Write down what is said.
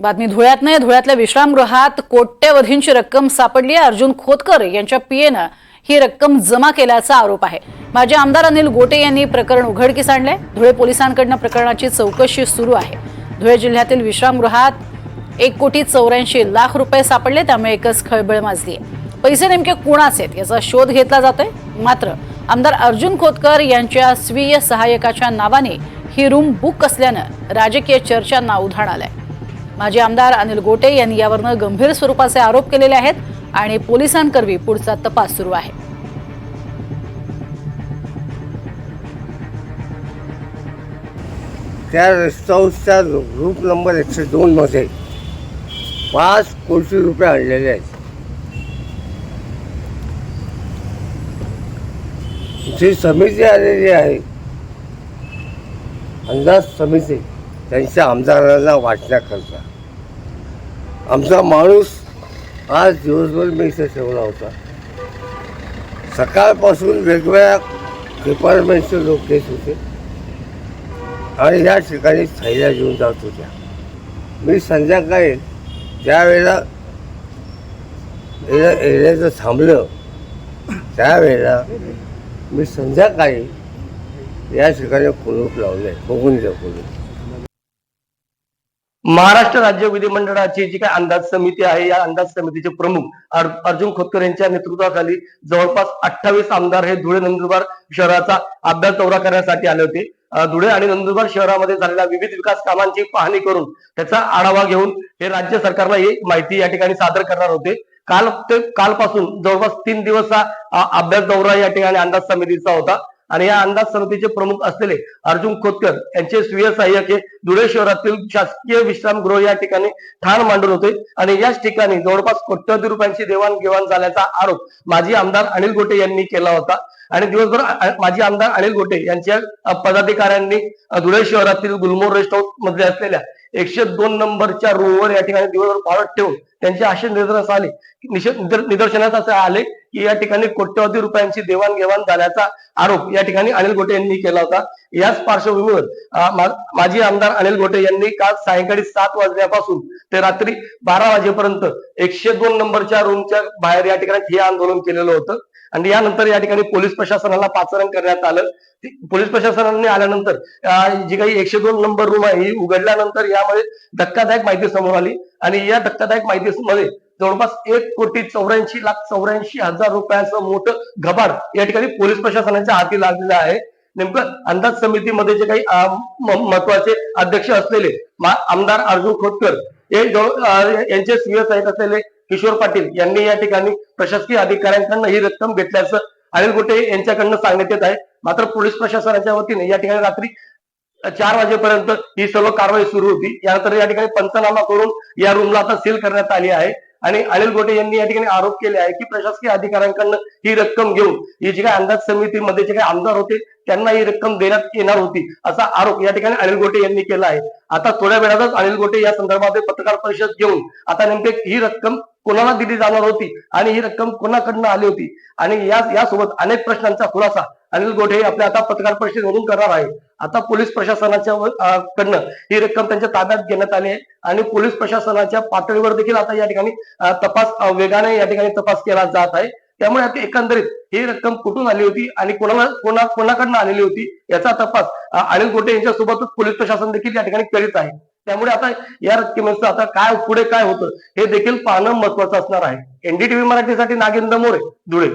बातमी धुळ्यात नाही धुळ्यातल्या विश्रामगृहात कोट्यवधींची रक्कम सापडली आहे. अर्जुन खोतकर यांच्या पीएनं ही रक्कम जमा केल्याचा आरोप आहे. माजी आमदार अनिल गोटे यांनी प्रकरण उघडकीस आणले धुळे पोलिसांकडनं प्रकरणाची चौकशी सुरू आहे. धुळे जिल्ह्यातील विश्रामगृहात एक कोटी चौऱ्याऐंशी लाख रुपये सापडले त्यामुळे एकच खळबळ माजली आहे पैसे नेमके कोणाचे आहेत याचा शोध घेतला जातोय. मात्र आमदार अर्जुन खोतकर यांच्या स्वीय सहाय्यकाच्या नावाने ही रूम बुक असल्यानं राजकीय चर्चांना उधाण आलंय. माजी आमदार अनिल गोटे यांनी यावरनं गंभीर स्वरूपाचे आरोप केलेले आहेत आणि पोलिसांकरवी पुढचा तपास सुरू आहे. त्या रेस्ट हाऊसच्या रूप नंबर एकशे दोनमध्ये पाच कोटी रुपये आणलेले आहेत. जी समिती आलेली आहे. अंदाज समिती त्यांच्या आमदारांना वाटण्याकरता आमचा माणूस आज दिवसभर मी इथे ठेवला होता. सकाळपासून वेगवेगळ्या डिपार्टमेंटचे लोक येत होते. आणि या ठिकाणी थैल्या घेऊन जात होत्या. मी संध्याकाळी ज्यावेळेला एरिया एरियाचं थांबलं त्यावेळेला मी संध्याकाळी या ठिकाणी कुलूप लावले बघून द्या कुलूप. महाराष्ट्र राज्य विधिमंडळाची जी काही अंदाज समिती आहे या अंदाज समितीचे प्रमुख अर्जुन खोतकर यांच्या नेतृत्वाखाली जवळपास अठ्ठावीस आमदार हे धुळे नंदुरबार शहराचा अभ्यास दौरा करण्यासाठी आले होते. धुळे आणि नंदुरबार शहरामध्ये झालेल्या विविध विकास कामांची पाहणी करून त्याचा आढावा घेऊन हे राज्य सरकारला ही माहिती या ठिकाणी सादर करणार होते. काल ते कालपासून जवळपास तीन दिवस हा अभ्यास दौरा या ठिकाणी अंदाज समितीचा होता. आणि या अंदाज समितीचे प्रमुख असलेले अर्जुन खोतकर यांचे स्वीय सहाय्यक हे धुळे शहरातील शासकीय विश्रामगृह या ठिकाणी ठाण मांडून होते. आणि याच ठिकाणी जवळपास कोट्यवधी रुपयांची देवाणघेवाण झाल्याचा आरोप माजी आमदार अनिल गोटे यांनी केला होता. आणि दिवसभर माजी आमदार अनिल गोटे यांच्या पदाधिकाऱ्यांनी धुळे शहरातील गुलमोर रेस्ट हाऊसमध्ये असलेल्या एकशे दोन नंबरच्या रूमवर या ठिकाणी दिवसभर पाळत ठेवून त्यांचे असे निदर्शनास आले निदर्शनास असे आले की या ठिकाणी कोट्यवधी रुपयांची देवाणघेवाण झाल्याचा आरोप या ठिकाणी अनिल गोटे यांनी केला होता. याच पार्श्वभूमीवर माजी आमदार अनिल गोटे यांनी काल सायंकाळी सात वाजल्यापासून ते रात्री बारा वाजेपर्यंत एकशे दोन नंबरच्या रूमच्या बाहेर या ठिकाणी हे आंदोलन केलेलं होतं. आणि यानंतर या ठिकाणी पोलीस प्रशासनाला पाचारण करण्यात आलं. पोलीस प्रशासनाने आल्यानंतर जी काही एकशे दोन नंबर रूम आहे ही उघडल्यानंतर यामध्ये धक्कादायक माहिती समोर आली. आणि या धक्कादायक माहितीमध्ये जवळपास एक कोटी चौऱ्याऐंशी लाख चौऱ्याऐंशी हजार रुपयांचं मोठं घबाड या ठिकाणी पोलीस प्रशासनाच्या हाती लागलेलं आहे. नेमकं अंदाज समितीमध्ये जे काही महत्त्वाचे अध्यक्ष असलेले आमदार अर्जुन खोतकर हे जवळ यांचे स्वीय सहाय्यक असलेले किशोर पाटील यांनी या ठिकाणी प्रशासकीय अधिकाऱ्यांकडनं ही रक्कम घेतल्याचं अनिल गोटे यांच्याकडनं सांगण्यात येत आहे. मात्र पोलीस प्रशासनाच्या वतीने या ठिकाणी रात्री चार वाजेपर्यंत ही सर्व कारवाई सुरू होती. यानंतर या ठिकाणी पंचनामा करून या रूमला आता सील करण्यात आली आहे. आणि अनिल गोटे यांनी या ठिकाणी आरोप केले आहे की प्रशासकीय अधिकाऱ्यांकडनं ही रक्कम घेऊन ही जी काही अंदाज समितीमध्ये जे काही आमदार होते त्यांना ही रक्कम देण्यात येणार होती असा आरोप या ठिकाणी अनिल गोटे यांनी केला आहे. आता थोड्या वेळातच अनिल गोटे या संदर्भामध्ये पत्रकार परिषद घेऊन आता नेमके ही रक्कम कोणाला दिली जाणार होती आणि ही रक्कम कोणाकडनं आली होती? आणि या यासोबत अनेक प्रश्नांचा खुलासा अनिल गोटे आपल्या आता पत्रकार परिषदेमधून करणार आहे आता पोलीस प्रशासनाच्या कडनं ही रक्कम त्यांच्या ताब्यात घेण्यात आली आहे. आणि पोलीस प्रशासनाच्या पातळीवर देखील आता या ठिकाणी तपास वेगाने या ठिकाणी तपास केला जात आहे. त्यामुळे आता एकंदरीत ही रक्कम कुठून आली होती आणि कोणाला कोणा कोणाकडनं आलेली होती याचा तपास अनिल गोटे यांच्यासोबतच पोलीस प्रशासन देखील या ठिकाणी करीत आहे. त्यामुळे आता या रक्कमेचं आता काय पुढे काय होतं हे देखील पाहणं महत्वाचं असणार आहे. एनडीटीव्ही मराठीसाठी नागेंद्र मोरे धुळे.